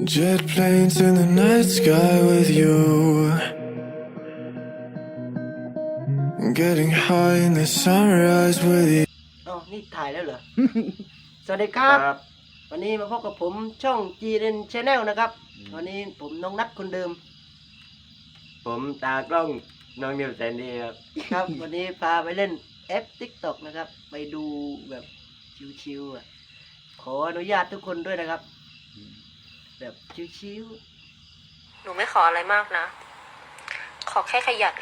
Jet planes in the night sky with you. Getting high in the sunrise with you. อ๋อนี่ถ่ายแล้วเหรอ สวัสดีครับ วันนี้มาพบกับผมช่อง g n Channel นะครับวันนี้ผมน้องนัดคนเดิม ผมตากล้องน้องนิวแสนดีครับครับ วันนี้พาไปเล่นแอป TikTok นะครับ ไปดูแบบชิวๆอะ ขออนุญาตทุกคนด้วยนะครับ แบบชิวหนูไม่ขออะไรมากนะ ขอแค่ขยัน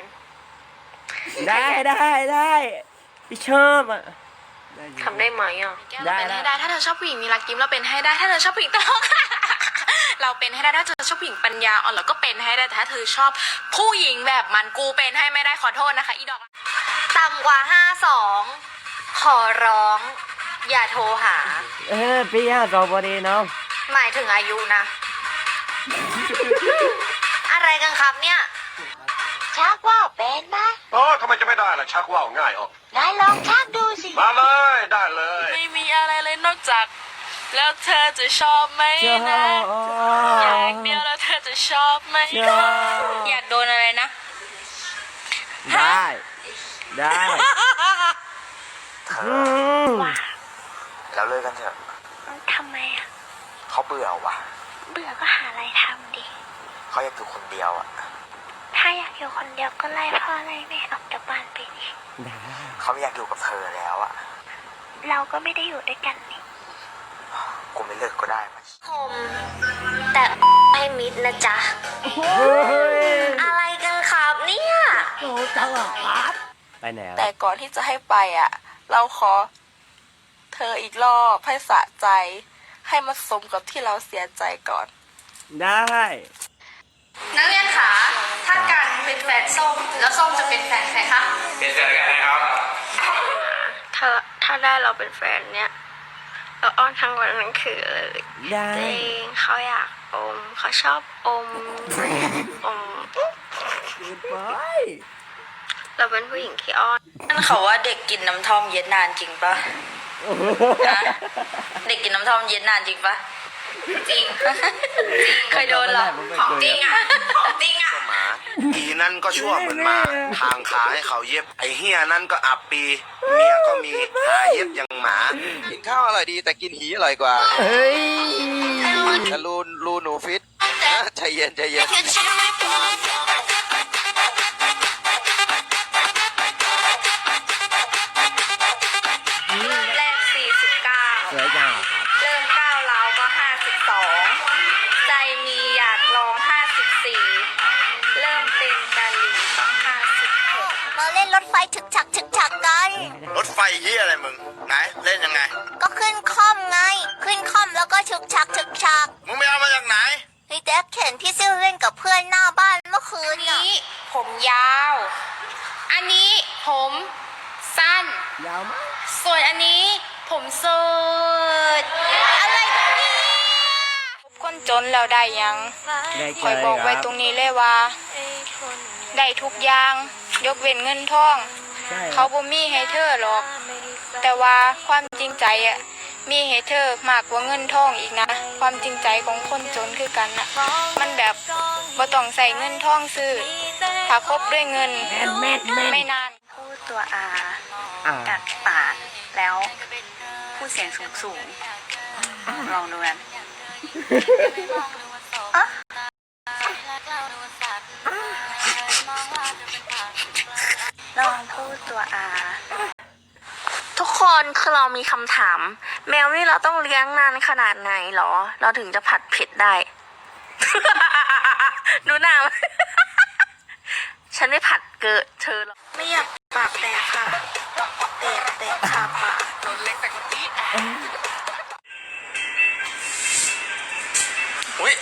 ๆได้ได้ได้พี่ชอบอะ อยู่ ทำได้ไหมอะได้เป็นได้ ให้ได้ถ้าเธอชอบผู้หญิงมีรักยิ้มเราเป็นให้ได้ถ้าเธอชอบผู้หญิงตลก เราเป็นให้ได้ถ้าเธอชอบผู้หญิงปัญญาอ่อนเราก็เป็นให้ได้แต่ถ้าเธอชอบผู้หญิงแบบมันกูเป็นให้ไม่ได้ขอโทษนะคะ อีดอกต่ำกว่าห้าสองขอร้อง อย่าโทรหา เออพี่ห้าสองพอดีน้อง หมายถึงอายุนะ อะไรกันครับเนี่ย ชักว่าวเป็นไหมโอ้ทำไมจะไม่ได้ล่ะ ชักว่าวง่ายออกนายลองชักดูสิ มาเลยได้เลย ไม่มีอะไรเลยนอกจาก แล้วเธอจะชอบไหมชอบนะอย่างเดียวแล้วเธอจะชอบไหมชอบอยากโดนอะไรนะ ได้ ได้อืมแล้วเลิกกันเถอะทำไมอะ เขาเบื่อว่ะ เบื่อก็หาอะไรทำดิ เขาอยากอยู่คนเดียวอะ ถ้าอยากอยู่คนเดียวก็ไล่พ่อไล่แม่ออกจากบ้านไปดิได้เขาไม่อยากอยู่กับเธอแล้วอะ เราก็ไม่ได้อยู่ด้วยกันนี่กูไม่เลิกก็ได้มันคมแต่ให้มิดนะจ๊ะ อะไรกันครับเนี่ยไปไหนอะแต่ก่อนที่จะให้ไปอะ เราขอ เธออีกรอบให้สะใจ ให้มาสมกับที่เราเสียใจก่อน ได้ นักเรียนคะถ้าการเป็นแฟนส้ม แล้วส้มจะเป็นแฟนใครคะ เป็นแฟนกันนะครับ ถ้าถ้าได้เราเป็นแฟนเนี่ยเราอ้อนทั้งวันทั้งคืนเลยได้ จริงเขาอยากอมเขาชอบอมอมไปเราเป็นผู้หญิงที่อ้อนนั่นเขาว่าเด็กกินน้ำท่อมเย็นนานจริงปะ นะเด็กกินน้ำท่อมเย็นนานจริงปะจริงจริง เคยโดนเหรอ ของจริงอะ ของจริงอะ หมาอีนั่นก็ชั่วเหมือนหมา ทางขาให้เขาเย็บ ไอเฮียนั่นก็อับปี เมียก็มีหาเย็บอย่างหมา กินข้าวอร่อยดีแต่กินหีอร่อยกว่าเฮ้ย แต่รูนรูหนูฟิต ใจเย็นใจเย็นแร 62 ใจมีอยากลอง 54 เริ่มเป็นกาลีต้อง 56 เราเล่นรถไฟฉึกฉักฉึกฉักกัน รถไฟยี่อะไรมึง ไหน เล่นยังไง ก็ขึ้นค่อมไง ขึ้นค่อมแล้วก็ฉึกฉักฉึกฉักมึงไปเอามาจากไหน พี่แจ๊คเข็นพี่ซิ่วเล่นกับเพื่อนหน้าบ้านเมื่อคืนนี้ผมยาว อันนี้ผมสั้น ยาวมาก ส่วนอันนี้ผมสูง จนแล้วได้ยังได้คอยบอกไว้ตรงนี้เลยว่า ได้ทุกอย่าง ยกเว้นเงินทอง ใช่เขาบ่มีให้เธอหรอก แต่ว่าความจริงใจอะมีให้เธอมากกว่าเงินทองอีกนะ ความจริงใจของคนจนคือกันนะมันแบบบ่ต้องใส่เงินทองซื้อถ้าคบด้วยเงิน แม่นแม่นแม่นไม่นาน พูดตัวอาอ่ากัดปากแล้วพูดเสียงสูงสูงลองดูกัน ลองพูดตัวอาทุกคนคือเรามีคำถาม แมวนี่เราต้องเลี้ยงนานขนาดไหนหรอ เราถึงจะผัดเผ็ดได้ ดูหน้าฉันไม่ผัดเกิดเธอหรอกไม่อยากปากแตกค่ะ อุ้ย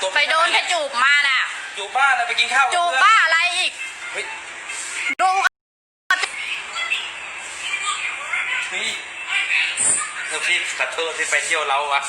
ตัวไปโดนแค่จูบมาน่ะ อยู่บ้านแล้วไปกินข้าวกับจูบเพื่อนบ้าอะไรอีกเฮ้ยดูนี่เธอพี่ขอโทษที่ไปเที่ยวเราอะ